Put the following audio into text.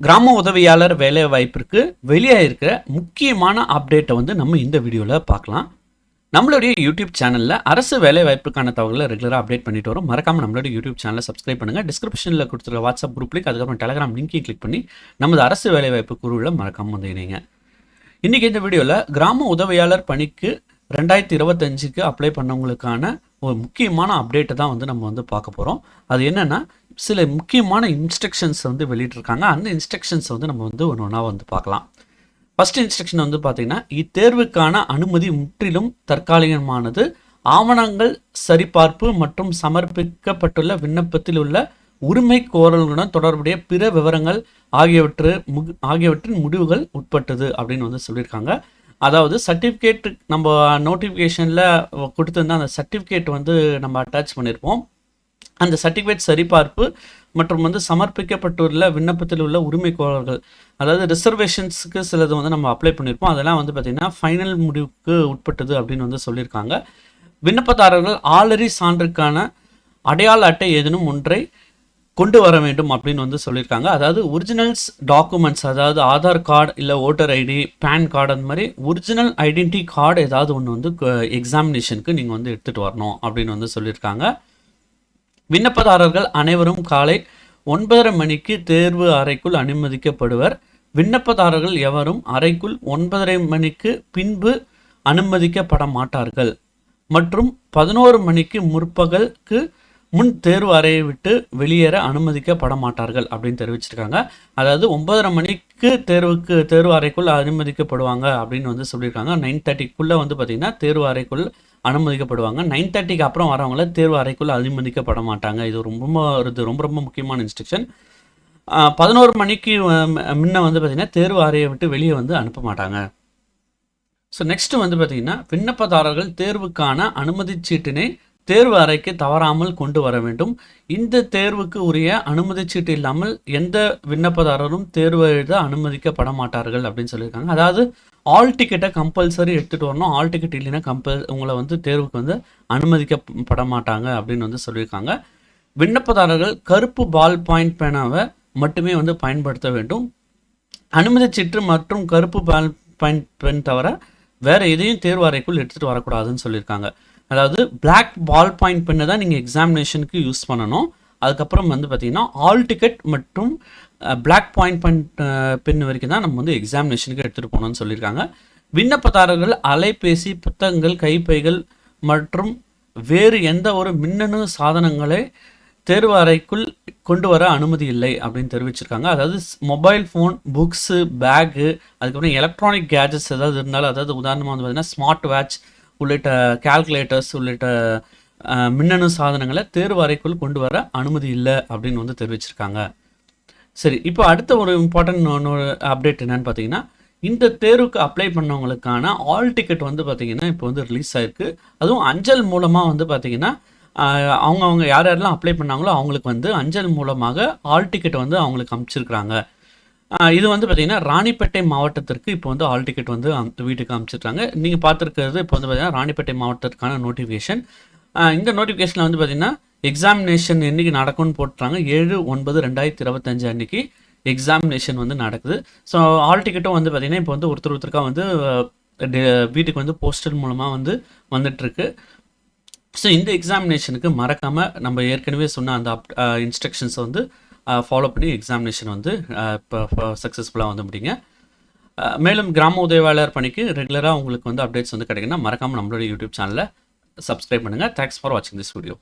கிராம உதவியாளர் வேலை வாய்ப்பிற்கு வெளியே இருக்கிற முக்கியமான அப்டேட்டை வந்து நம்ம இந்த வீடியோவில் பார்க்கலாம். நம்மளுடைய யூடியூப் சேனலில் அரசு வேலை வாய்ப்புக்கான தகவல்களை ரெகுலராக அப்டேட் பண்ணிட்டு வரோம். மறக்காம நம்மளுடைய யூடியூப் சேனலை சப்ஸ்கிரைப் பண்ணுங்கள் டிஸ்கிரிப்ஷனில் கொடுத்துருக்க வாட்ஸ்அப் குரூப் லிங்க் அதுக்கப்புறம் டெலகிராம் லிங்க்கையும் கிளிக் பண்ணி நமது அரசு வேலை வாய்ப்பு குழுவில் மறக்காமல் வந்து இணைங்க. இன்றைக்கி இந்த வீடியோவில் கிராம உதவியாளர் பணிக்கு ரெண்டாயிரத்தி இருபத்தஞ்சுக்கு அப்ளை பண்ணவங்களுக்கான ஒரு முக்கியமான அப்டேட்டை தான் வந்து நம்ம வந்து பார்க்க போகிறோம் அது என்னென்னா சில முக்கியமான இன்ஸ்ட்ரக்ஷன்ஸ் வந்து வெளியிட்டிருக்காங்க. அந்த இன்ஸ்ட்ரக்ஷன்ஸ் வந்து நம்ம வந்து ஒன்று ஒன்றா வந்து பார்க்கலாம். ஃபஸ்ட் இன்ஸ்ட்ரக்ஷன் வந்து பார்த்தீங்கன்னா இத்தேர்வுக்கான அனுமதி முற்றிலும் தற்காலிகமானது. ஆவணங்கள் சரிபார்ப்பு மற்றும் சமர்ப்பிக்கப்பட்டுள்ள விண்ணப்பத்தில் உள்ள உரிமை கோரல்களுடன் தொடர்புடைய பிற விவரங்கள் ஆகியவற்று மு ஆகியவற்றின் முடிவுகள் உட்பட்டது அப்படின்னு வந்து சொல்லியிருக்காங்க. அதாவது சர்டிஃபிகேட் நம்ம நோட்டிஃபிகேஷனில் கொடுத்துருந்தா அந்த சர்டிஃபிகேட் வந்து நம்ம அட்டாச் பண்ணியிருப்போம் அந்த சர்டிஃபிகேட் சரிபார்ப்பு மற்றும் வந்து சமர்ப்பிக்கப்பட்டுள்ள விண்ணப்பத்தில் உள்ள உரிமை அதாவது ரிசர்வேஷன்ஸுக்கு சிலது வந்து நம்ம அப்ளை பண்ணியிருப்போம் அதெல்லாம் வந்து பார்த்திங்கன்னா ஃபைனல் முடிவுக்கு உட்பட்டது அப்படின்னு வந்து சொல்லியிருக்காங்க. விண்ணப்பதாரர்கள் ஆளறி சான்றுக்கான அடையாள அட்டை ஏதேனும் ஒன்றை கொண்டு வர வேண்டும் அப்படின்னு வந்து சொல்லியிருக்காங்க. அதாவது ஒரிஜினல்ஸ் டாக்குமெண்ட்ஸ் அதாவது ஆதார் கார்டு இல்லை ஓட்டர் ஐடி பேன் கார்டு அந்த மாதிரி ஒரிஜினல் ஐடென்டி கார்டு ஏதாவது ஒன்று வந்து எக்ஸாமினேஷனுக்கு நீங்கள் வந்து எடுத்துகிட்டு வரணும் அப்படின்னு வந்து சொல்லியிருக்காங்க. விண்ணப்பதாரர்கள் அனைவரும் காலை ஒன்பதரை மணிக்கு தேர்வு அறைக்குள் அனுமதிக்கப்படுவர். விண்ணப்பதாரர்கள் எவரும் அறைக்குள் ஒன்பதரை மணிக்கு பின்பு அனுமதிக்கப்பட மாட்டார்கள். மற்றும் பதினோரு மணிக்கு முற்பகலுக்கு முன் தேர்வு அறையை விட்டு வெளியேற அனுமதிக்கப்பட மாட்டார்கள் அப்படின்னு தெரிவிச்சிருக்காங்க. அதாவது ஒன்பதரை மணிக்கு தேர்வுக்கு தேர்வு அறைக்குள் அனுமதிக்கப்படுவாங்க அப்படின்னு வந்து சொல்லியிருக்காங்க. நைன் தேர்ட்டிக்குள்ளே வந்து பார்த்திங்கன்னா தேர்வு அறைக்குள் அனுமதிக்கப்படுவாங்க. நைன் தேர்ட்டிக்கு அப்புறம் வரவங்கள தேர்வு அறைக்குள் அனுமதிக்கப்பட மாட்டாங்க இது ரொம்ப இது ரொம்ப ரொம்ப முக்கியமான இன்ஸ்ட்ரக்ஷன் பதினோரு மணிக்கு முன்ன வந்து பார்த்திங்கன்னா தேர்வு அறையை விட்டு வெளியே வந்து அனுப்ப மாட்டாங்க. ஸோ நெக்ஸ்ட்டு வந்து பார்த்திங்கன்னா விண்ணப்பதாரர்கள் தேர்வுக்கான அனுமதி சீட்டினை தேர்வு அறைக்கு தவறாமல் கொண்டு வர வேண்டும். இந்த தேர்வுக்கு உரிய அனுமதி சீட்டு இல்லாமல் எந்த விண்ணப்பதாரரும் தேர்வு எழுத அனுமதிக்கப்பட மாட்டார்கள் அப்படின்னு சொல்லியிருக்காங்க. அதாவது ஆல் டிக்கெட்டை கம்பல்சரி எடுத்துகிட்டு வரணும். ஆல் டிக்கெட் இல்லைன்னா கம்பல் உங்களை வந்து தேர்வுக்கு வந்து அனுமதிக்கப்பட மாட்டாங்க அப்படின்னு வந்து சொல்லியிருக்காங்க. விண்ணப்பதாரர்கள் கருப்பு பால் பாயிண்ட் பேனாவை மட்டுமே வந்து பயன்படுத்த வேண்டும். அனுமதி சீட்டு மற்றும் கருப்பு பால் பாயிண்ட் பென் தவிர வேறு எதையும் தேர்வு அறைக்குள் எடுத்துகிட்டு வரக்கூடாதுன்னு சொல்லியிருக்காங்க. அதாவது பிளாக் பால் பாயிண்ட் பெண்ணை தான் நீங்கள் எக்ஸாமினேஷனுக்கு யூஸ் பண்ணணும். அதுக்கப்புறம் வந்து பார்த்திங்கன்னா ஆல் டிக்கெட் மற்றும் பிளாக் பாயிண்ட் பென் பெண் வரைக்கும் தான் நம்ம வந்து எக்ஸாமினேஷனுக்கு எடுத்துகிட்டு போகணும்னு சொல்லியிருக்காங்க. விண்ணப்பதாரர்கள் அலைபேசி புத்தகங்கள் கைப்பைகள் மற்றும் வேறு எந்த ஒரு மின்னணு சாதனங்களை தேர்வு அறைக்குள் கொண்டு வர அனுமதி இல்லை அப்படின்னு தெரிவிச்சிருக்காங்க. அதாவது மொபைல் ஃபோன் புக்ஸு பேகு அதுக்கப்புறம் எலக்ட்ரானிக் கேஜெட்ஸ் ஏதாவது இருந்தாலும் அதாவது உதாரணமாக வந்து பார்த்திங்கன்னா ஸ்மார்ட் வாட்ச் உள்ளிட்ட கால்குலேட்டர்ஸ் உள்ளிட்ட மின்னணு சாதனங்களை தேர்வு அறைக்குள் கொண்டு வர அனுமதி இல்லை அப்படின்னு வந்து தெரிவிச்சிருக்காங்க. சரி இப்போ அடுத்த ஒரு இம்பார்ட்டன்ட் ஒன்று அப்டேட் என்னன்னு பார்த்தீங்கன்னா இந்த தேர்வுக்கு அப்ளை பண்ணவங்களுக்கான ஆல் டிக்கெட் வந்து பார்த்திங்கன்னா இப்போ வந்து ரிலீஸ் ஆயிருக்கு. அதுவும் அஞ்சல் மூலமாக வந்து பார்த்திங்கன்னா அவங்க அவங்க யார் யாரெல்லாம் அப்ளை பண்ணாங்களோ அவங்களுக்கு வந்து அஞ்சல் மூலமாக ஆல் டிக்கெட் வந்து அவங்களுக்கு அமைச்சிருக்கிறாங்க. இது வந்து பார்த்திங்கன்னா ராணிப்பேட்டை மாவட்டத்திற்கு இப்போ வந்து ஆல் டிக்கெட் வந்து வீட்டுக்கு அமைச்சிருக்காங்க. நீங்கள் பார்த்துருக்கிறது இப்போ வந்து பார்த்திங்கன்னா ராணிப்பேட்டை மாவட்டத்திற்கான நோட்டிஃபிகேஷன் இந்த நோட்டிஃபிகேஷனில் வந்து பார்த்திங்கன்னா எக்ஸாமினேஷன் என்றைக்கு நடக்கும்னு போட்டுறாங்க ஏழு ஒன்பது ரெண்டாயிரத்தி இருபத்தஞ்சு அன்றைக்கி எக்ஸாமினேஷன் வந்து நடக்குது. ஸோ ஆல் டிக்கெட்டும் வந்து பார்த்திங்கன்னா இப்போ வந்து ஒருத்தர் ஒருத்தருக்காக வந்து வீட்டுக்கு வந்து போஸ்டல் மூலமாக வந்து வந்துட்டுருக்கு. ஸோ இந்த எக்ஸாமினேஷனுக்கு மறக்காமல் நம்ம ஏற்கனவே சொன்ன அந்த அப் இன்ஸ்ட்ரக்ஷன்ஸை வந்து ஃபாலோ பண்ணி எக்ஸாமினேஷன் வந்து இப்போ சக்ஸஸ்ஃபுல்லாக வந்து முடிங்க. மேலும் கிராம உதவியாளர் பணிக்கு ரெகுலராக உங்களுக்கு வந்து அப்டேட்ஸ் வந்து கிடைக்குன்னா மறக்காமல் நம்மளோட யூடியூப் சேனலை சப்ஸ்கிரைப் பண்ணுங்கள் தேங்க்ஸ் ஃபார் வாட்சிங் திஸ் வீடியோ